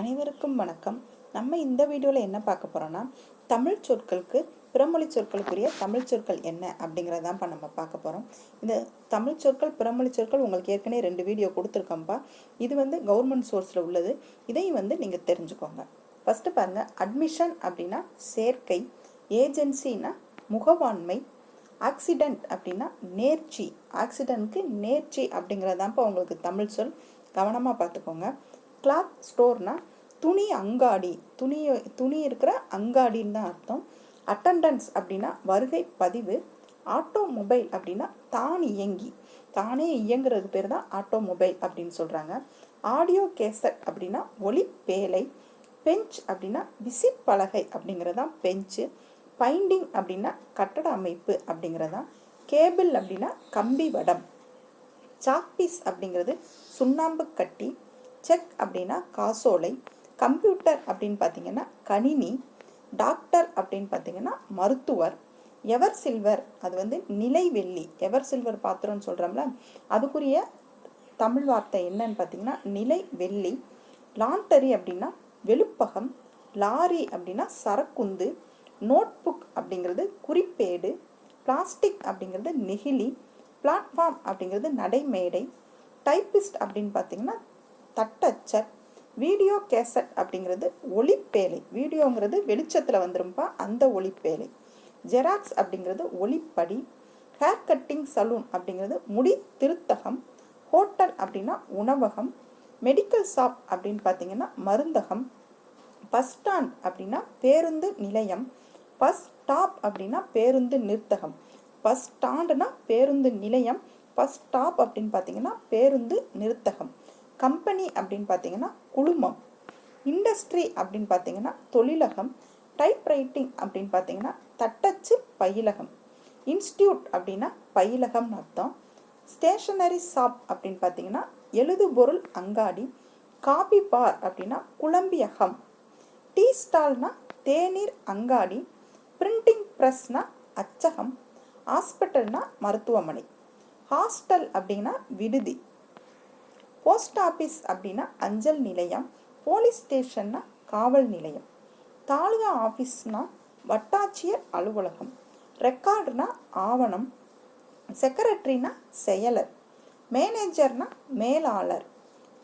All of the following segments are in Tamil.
அனைவருக்கும் வணக்கம். நம்ம இந்த வீடியோவில் என்ன பார்க்க போகிறோன்னா தமிழ் சொற்களுக்கு பிறமொழி சொற்களுக்குரிய தமிழ் சொற்கள் என்ன அப்படிங்கிறத தான் இப்போ நம்ம பார்க்க போகிறோம் இந்த தமிழ் சொற்கள் பிறமொழி சொற்கள் உங்களுக்கு ஏற்கனவே ரெண்டு வீடியோ கொடுத்துருக்கோம்ப்பா இது வந்து கவர்மெண்ட் சோர்ஸில் உள்ளது. இதையும் வந்து நீங்கள் தெரிஞ்சுக்கோங்க. ஃபஸ்ட்டு பாருங்கள் அட்மிஷன் அப்படின்னா சேர்க்கை ஏஜென்சின்னா முகவாண்மை ஆக்சிடெண்ட் அப்படின்னா நேர்ச்சி. ஆக்சிடென்ட்க்கு நேர்ச்சி அப்படிங்கிறதான்ப்பா உங்களுக்கு தமிழ் சொல். கவனமாக பார்த்துக்கோங்க. கிளாத் ஸ்டோர்னால் துணி அங்காடி துணி துணி இருக்கிற அங்காடின்னு தான் அர்த்தம். அட்டண்டன்ஸ் அப்படின்னா வருகை பதிவு ஆட்டோமொபைல் அப்படின்னா தான் இயங்கி. தானே இயங்குறது பேர் தான் ஆட்டோமொபைல் அப்படின்னு சொல்கிறாங்க ஆடியோ கேசட் அப்படின்னா ஒளி பேலை பெஞ்ச் அப்படின்னா விசிப்பலகை அப்படிங்கிறதான் பெஞ்சு. பைண்டிங் அப்படின்னா கட்டட அமைப்பு அப்படிங்கிறதான் கேபிள் அப்படின்னா கம்பி வடம். சாக்பீஸ் அப்படிங்கிறது சுண்ணாம்பு கட்டி. செக் அப்படின்னா காசோலை. கம்ப்யூட்டர் அப்படின்னு பார்த்தீங்கன்னா கணினி டாக்டர் அப்படின்னு பார்த்தீங்கன்னா மருத்துவர் எவர் சில்வர் அது வந்து நிலை வெள்ளி எவர் சில்வர் பாத்திரம்னு சொல்கிறோம்ல அதுக்குரிய தமிழ் வார்த்தை என்னன்னு பார்த்தீங்கன்னா நிலை வெள்ளி லாண்டரி அப்படின்னா வெளுப்பகம் லாரி அப்படின்னா சரக்குந்து நோட்புக் அப்படிங்கிறது குறிப்பேடு பிளாஸ்டிக் அப்படிங்கிறது நெகிழி பிளாட்ஃபார்ம் அப்படிங்கிறது நடைமேடை டைப்பிஸ்ட் அப்படின்னு பார்த்தீங்கன்னா தட்டச்சர் வீடியோ கேசட் அப்படிங்கிறது ஒளிப்பேலை. வீடியோங்கிறது வெளிச்சத்தில் வந்துரும்பா அந்த ஒளிப்பேலை. ஜெராக்ஸ் அப்படிங்கிறது ஒளிப்படி. ஹேர் கட்டிங் சலூன் அப்படிங்கிறது முடி திருத்தகம். ஹோட்டல் அப்படின்னா உணவகம். மெடிக்கல் ஷாப் அப்படின்னு பார்த்தீங்கன்னா மருந்தகம். பஸ் ஸ்டாண்ட் அப்படின்னா பேருந்து நிலையம். பஸ் ஸ்டாப் அப்படின்னா பேருந்து நிறுத்தகம். பஸ் ஸ்டாண்டுனா பேருந்து நிலையம். பஸ் ஸ்டாப் அப்படின்னு பார்த்தீங்கன்னா பேருந்து நிறுத்தகம். கம்பெனி அப்படின்னு பார்த்தீங்கன்னா குழுமம். இண்டஸ்ட்ரி அப்படின்னு பார்த்தீங்கன்னா தொழிலகம். டைப் ரைட்டிங் அப்படின்னு பார்த்தீங்கன்னா தட்டச்சு பயிலகம். இன்ஸ்டியூட் அப்படின்னா பயிலகம்னு அர்த்தம். ஸ்டேஷனரி ஷாப் அப்படின்னு பார்த்தீங்கன்னா எழுதுபொருள் அங்காடி. காபி பார் அப்படின்னா குழம்பியகம். டீ ஸ்டால்னா தேநீர் அங்காடி. பிரிண்டிங் ப்ரெஸ்னா அச்சகம். ஹாஸ்பிட்டல்னா மருத்துவமனை. ஹாஸ்டல் அப்படின்னா விடுதி. போஸ்ட் ஆஃபீஸ் அப்படின்னா அஞ்சல் நிலையம் போலீஸ் ஸ்டேஷன்னா காவல் நிலையம். தாலுகா ஆஃபீஸ்னா வட்டாட்சியர் அலுவலகம். ரெக்கார்டுனா ஆவணம். செக்ரட்டரினா செயலர். மேனேஜர்னா மேலாளர்.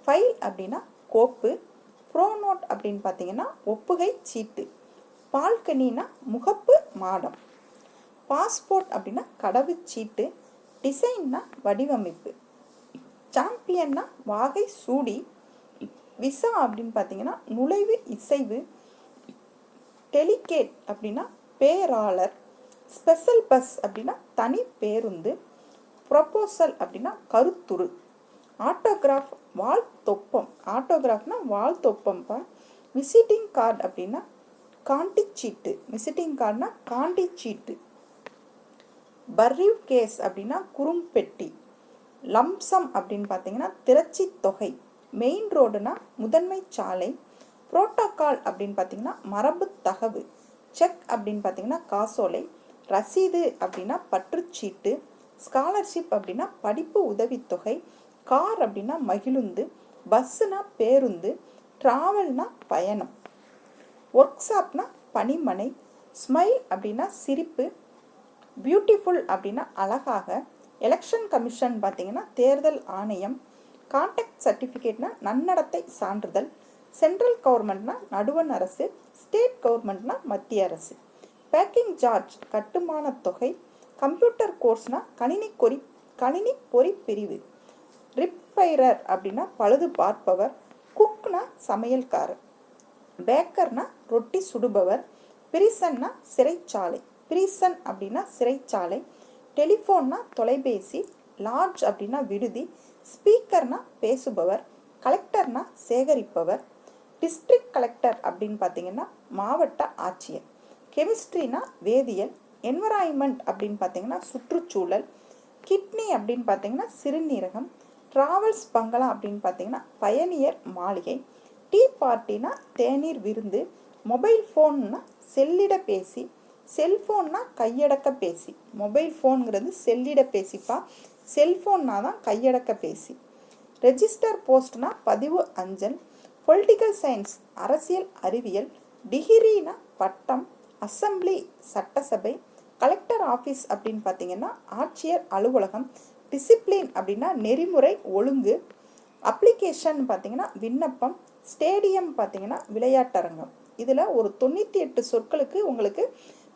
ஃபைல் அப்படின்னா கோப்பு. ப்ரோனோட் அப்படின்னு பார்த்தீங்கன்னா ஒப்புகை சீட்டு. பால்கனினா முகப்பு மாடம். பாஸ்போர்ட் அப்படின்னா கடவுச்சீட்டு. டிசைன்னா வடிவமைப்பு. சாம்பியன்னா வாகை சூடி விசா அப்படின்னு பார்த்தீங்கன்னா நுழைவு இசைவு டெலிகேட் அப்படின்னா பேராளர் ஸ்பெஷல் பஸ் அப்படின்னா தனி பேருந்து ப்ரொப்போசல் அப்படின்னா கருத்துரு ஆட்டோகிராஃப் வால் தொப்பம் ஆட்டோகிராஃப்னா வால் தொப்பம்ப்பா விசிட்டிங் கார்டு அப்படின்னா காண்டி சீட்டு விசிட்டிங் கார்டுனா காண்டி சீட்டு பர்ரிவ் கேஸ் அப்படின்னா குறும்பெட்டி லம்சம் அப்படின்னு பார்த்தீங்கன்னா திரச்சி தொகை. மெயின் ரோடுனா முதன்மை சாலை புரோட்டோக்கால் அப்படின்னு பார்த்தீங்கன்னா மரபு தகவு செக் அப்படின்னு பார்த்தீங்கன்னா காசோலை ரசீது அப்படின்னா பற்றுச்சீட்டு ஸ்காலர்ஷிப் அப்படின்னா படிப்பு உதவித்தொகை கார் அப்படின்னா மகிழுந்து பஸ்ஸுனா பேருந்து ட்ராவல்னா பயணம். ஒர்க் ஷாப்னா பனிமனை ஸ்மைல் அப்படின்னா சிரிப்பு பியூட்டிஃபுல் அப்படின்னா அழகாக எலெக்ஷன் கமிஷன் பார்த்தீங்கன்னா தேர்தல் ஆணையம் கான்டாக்ட் சர்டிஃபிகேட்னா நன்னடத்தை சான்றிதழ் சென்ட்ரல் கவர்மெண்ட்னா நடுவண் அரசு ஸ்டேட் கவர்மெண்ட்னா மத்திய அரசு. பேக்கிங் சார்ஜ் கட்டுமான தொகை கம்ப்யூட்டர் கோர்ஸ்னா கணினி கொறி கணினி பொறி பிரிவு ரிப்பைரர் அப்படின்னா பழுது பார்ப்பவர் குக்னா சமையல்காரர் பேக்கர்னா ரொட்டி சுடுபவர் பிரிசன்னா சிறைச்சாலை. பிரிசன் அப்படின்னா சிறைச்சாலை. டெலிஃபோன்னா தொலைபேசி லாட்ஜ் அப்படின்னா விடுதி ஸ்பீக்கர்னா பேசுபவர் கலெக்டர்னா சேகரிப்பவர். டிஸ்ட்ரிக்ட் கலெக்டர் அப்படின்னு பார்த்தீங்கன்னா மாவட்ட ஆட்சியர். கெமிஸ்ட்ரினா வேதியியல் என்வரான்மெண்ட் அப்படின்னு பார்த்தீங்கன்னா சுற்றுச்சூழல் கிட்னி அப்படின்னு பார்த்தீங்கன்னா சிறுநீரகம் ட்ராவல்ஸ் பங்களா அப்படின்னு பார்த்தீங்கன்னா பயணியர் மாளிகை டீ பார்ட்டினா தேநீர் விருந்து மொபைல் ஃபோன்னா செல்லிட பேசி செல்ஃபோன்னா கையடக்க பேசி. மொபைல் ஃபோனுங்கிறது செல்லிட பேசிப்பா. செல்ஃபோன்னா தான் கையடக்க பேசி. ரெஜிஸ்டர் போஸ்ட்னா பதிவு அஞ்சல். பொலிட்டிக்கல் சயின்ஸ் அரசியல் அறிவியல். டிகிரினா பட்டம் அசம்பிளி சட்டசபை. கலெக்டர் ஆஃபீஸ் அப்படின்னு பார்த்தீங்கன்னா ஆட்சியர் அலுவலகம். டிசிப்ளின் அப்படின்னா நெறிமுறை ஒழுங்கு. அப்ளிகேஷன் பார்த்தீங்கன்னா விண்ணப்பம். ஸ்டேடியம் பார்த்தீங்கன்னா விளையாட்டரங்கம். இதில் ஒரு தொண்ணூற்றி எட்டு சொற்களுக்கு உங்களுக்கு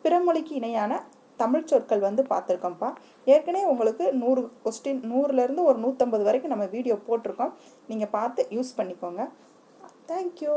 பிறமொழிக்கு இணையான தமிழ் சொற்கள் வந்து பார்த்துருக்கோம்ப்பா. ஏற்கனவே உங்களுக்கு நூறு கொஸ்டின் நூறுலேருந்து ஒரு நூற்றம்பது வரைக்கும் நம்ம வீடியோ போட்டிருக்கோம். நீங்கள் பார்த்து யூஸ் பண்ணிக்கோங்க. தேங்க்யூ